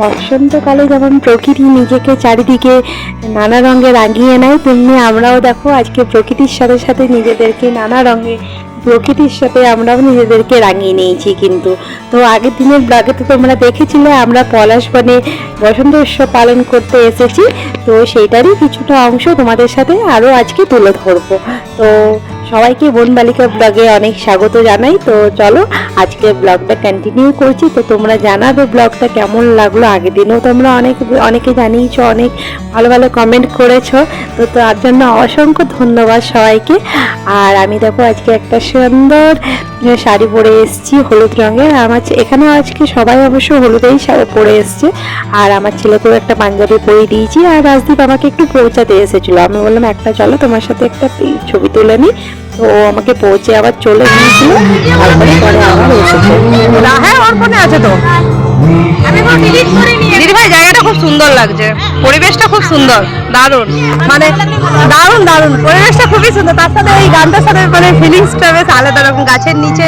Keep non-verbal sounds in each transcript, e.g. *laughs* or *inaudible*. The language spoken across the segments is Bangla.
বসন্তকালে যেমন প্রকৃতি নিজেকে চারিদিকে নানা রঙে রাঙিয়ে নেয়, তেমনি আমরাও দেখো আজকে প্রকৃতির সাথে সাথে নিজেদেরকে নানা রঙে, প্রকৃতির সাথে আমরাও নিজেদেরকে রাঙিয়ে নিয়েছি কিন্তু। তো আগের দিনের ব্লগে তো তোমরা দেখেছিলে, আমরা পলাশ বনে বসন্ত উৎসব পালন করতে এসেছি। তো সেইটারই কিছুটা অংশ তোমাদের সাথে আরও আজকে তুলে ধরবো। তো সবাইকে বন বালিকা ব্লগে অনেক স্বাগত জানাই। তো চলো, আজকে ব্লগটা কন্টিনিউ করছি। তো তোমরা জানাবে ব্লগটা কেমন লাগল। আগের দিনেও তোমরা অনেক, অনেকে জানিয়েছো, অনেক ভালো ভালো কমেন্ট করেছ। তো তার জন্য অসংখ্য ধন্যবাদ সবাইকে। আর আমি দেখো আজকে একটা সুন্দর শাড়ি পরে এসেছি, হলুদ রঙের। আমার এখানে আজকে সবাই অবশ্য হলুদেই পরে এসছে। আর আমার ছেলেকেও একটা পাঞ্জাবি পরে দিয়েছি। আর রাজদীপ আমাকে একটু পৌঁছাতে এসেছিল। আমি বললাম, একটা চলো, তোমার সাথে একটা ছবি তুলে নিই। তো ও আমাকে পৌঁছে আবার চলে গিয়েছিল তারপরে পরে আবার এসেছে। হ্যাঁ আছে তো। দিদি ভাই জায়গাটা খুব সুন্দর লাগছে। পরিবেশটা খুব সুন্দর। দারুণ। মানে দারুণ দারুণ। পরিবেশটা খুবই সুন্দর। তার সাথে এই গানটার সাথে মানে ফিলিংসটা বেশ আলাদা রকম। গাছের নিচে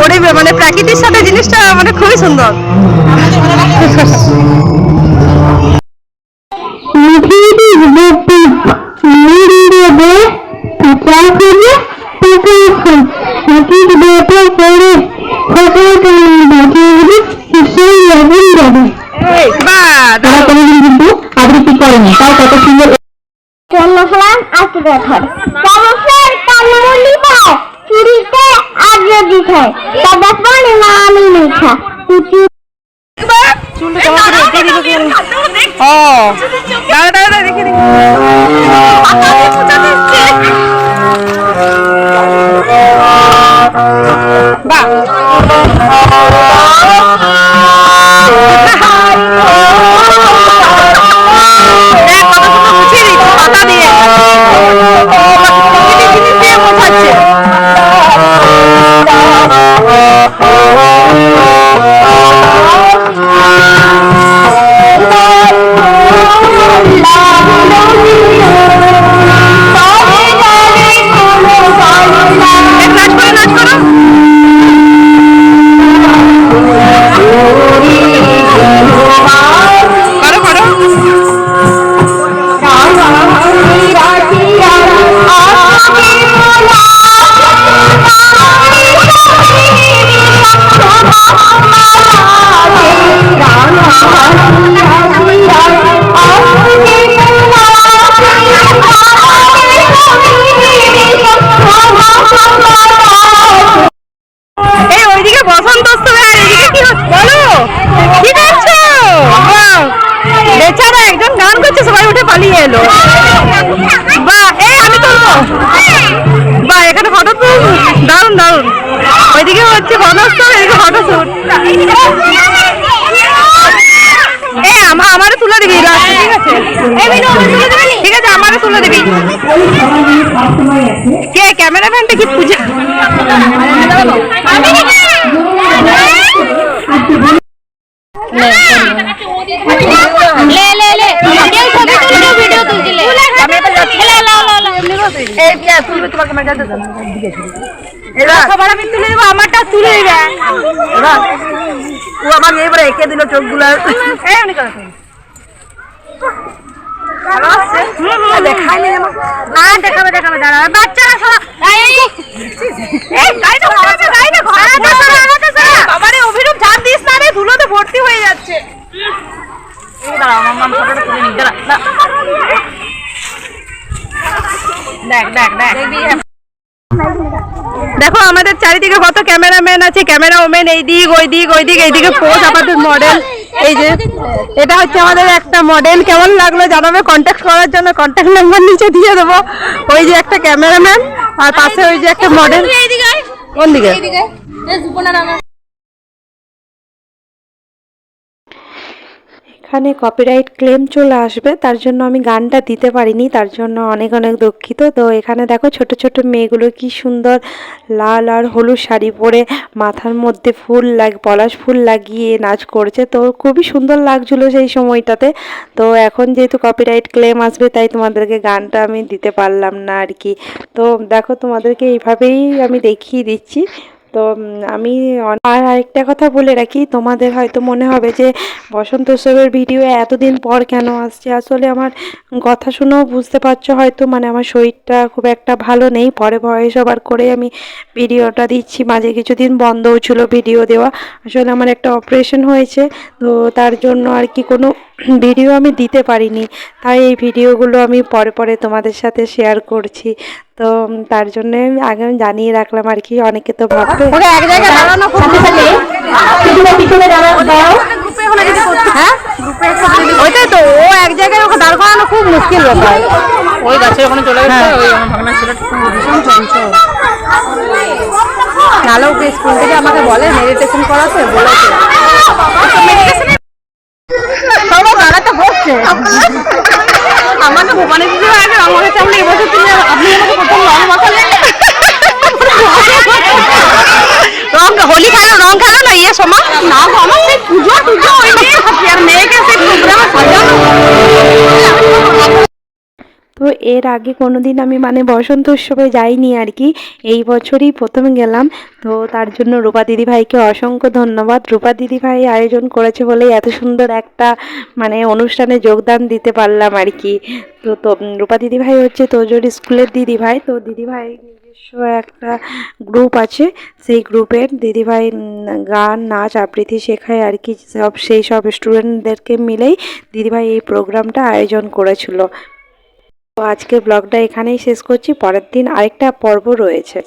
পরিবেশ মানে প্রাকৃতিক সাথে জিনিসটা মানে খুবই সুন্দর। এই, বাহ, দারুণ। জন্মফলান আজকে গঠন সমস্যার কানমূলি পায় চুরিতে আগ্রদি খায় দাদা পানি মা আমি মিঠা কুচু চুলটা কেমন করে কি জানি। ও দাঁড়া দাঁড়া, দেখে দেখে এই আমা আমারও তুলে দিবি ঠিক আছে? ঠিক আছে আমারও তুলে দিবি। কে ক্যামেরাম্যানটা কি পূজা? লে লে লে। ছবি তুলবে ভিডিও তুলছিলে এই পিয়া তুলবে তোমাকে মেজা দে এবার সবার আমি তুলে দেবো আমারটা তুলে দিবে এবার ও আমার এইবারে এঁকে দিল চোখগুলো। এই অনেক দেখাইনি দেখাবে দেখাবে দাঁড়া। বাচ্চারা এই ঘোরাতে ঘোরাতে সরা আনাতে সরা বাবারে অভিরূপ ঝাড় দিস না রে ধুলোতে ভর্তি হয়ে যাচ্ছে এই দাঁড়া আমার মাম ফটোটা তুলে নি দাঁড়া না। দেখ দেখ দেখ দেখো আমাদের চারিদিকে কত ক্যামেরাম্যান আছে ক্যামেরা ওমেন এই দিক ওই দিক ওই দিক এইদিকে পোজ আমাদের মডেল এই যে এটা হচ্ছে আমাদের একটা মডেল কেমন লাগল জানাবে? কন্ট্যাক্ট করার জন্য কন্ট্যাক্ট নাম্বার নিচে দিয়ে দেবো। ওই যে একটা ক্যামেরাম্যান আর পাশে ওই যে একটা মডেল কোন দিকে? এখানে কপিরাইট ক্লেম চলে আসবে, তার জন্য আমি গানটা দিতে পারিনি, তার জন্য অনেক অনেক দুঃখিত। তো এখানে দেখো ছোট ছোট মেয়েগুলো কি সুন্দর লাল আর হলুদ শাড়ি পরে মাথার মধ্যে ফুল লাগ, পলাশ ফুল লাগিয়ে নাচ করছে। তো খুবই সুন্দর লাগছিল সেই সময়টাতে। তো এখন যেহেতু কপিরাইট ক্লেম আসবে, তাই তোমাদেরকে গানটা আমি দিতে পারলাম না আর কি। তো দেখো তোমাদেরকে এইভাবেই আমি দেখিয়ে দিচ্ছি। তো আমি আর আরেকটা কথা বলে রাখি, তোমাদের হয়তো মনে হবে যে বসন্ত উৎসবের ভিডিও এতদিন পর কেন আসছে? আসলে আমার কথা শুনেও বুঝতে পারছ হয়তো মানে আমার শরীরটা খুব একটা ভালো নেই, পরে ভয়েস ওভার করে আমি ভিডিওটা দিচ্ছি, মাঝে কিছুদিন বন্ধও ছিল ভিডিও দেওয়া, আসলে আমার একটা অপারেশন হয়েছে, তো তার জন্য আর কি কোনো *clears throat* ভিডিও আমি দিতে পারিনি, তাই এই ভিডিওগুলো আমি পরে পরে তোমাদের সাথে শেয়ার করছি। তো তার জন্য আমি আগে আমি জানিয়ে রাখলাম আর কি অনেকে তো ভাববে। ওকে এক জায়গায় দাঁড়ানো খুব পিছনে পিছনে দাঁড়াও। দাও হ্যাঁ? ওইটাই তো ও এক জায়গায় ওকে দাঁড় করানো খুব মুশকিল ব্যাপার। ওই গাছের ওখানে চলে গেছে ওই আমার ভাগনা ছেলেটা ভীষণ চঞ্চল নাহলে ওকে স্কুল থেকে আমাকে বলে মেডিটেশন করাতে বলেছে। সবাই দাঁড়াতে বসছে *laughs* আমাকে ভুবনে দিদি আগে রঙ হয়েছে আমরা এবছর তুমি আপনি আমাকে প্রথম রঙ মাখালেন রং হোলি খেলো রং খেলো না ইয়ে সময় না আমার সেই পুজো টুজো ওই নিয়ে আর মেয়েকে তো এর আগে কোনো দিন আমি মানে বসন্ত উৎসবে যাইনি আর কি। এই বছরই প্রথম গেলাম। তো তার জন্য রূপা দিদি ভাইকে অসংখ্য ধন্যবাদ। রূপা দিদি ভাই আয়োজন করেছে বলেই এত সুন্দর একটা মানে অনুষ্ঠানে যোগদান দিতে পারলাম আর কি। তো তো রূপা দিদি ভাই হচ্ছে তোজোর স্কুলের দিদি ভাই তো দিদি ভাই নিজস্ব একটা গ্রুপ আছে। সেই গ্রুপের দিদিভাই গান, নাচ, আবৃত্তি শেখায় আর কি। সব, সেই সব স্টুডেন্টদেরকে মিলেই দিদিভাই এই প্রোগ্রামটা আয়োজন করেছিল। তো আজকের ব্লগটা এখানেই শেষ করছি। পরের দিন আরেকটা পর্ব রয়েছে।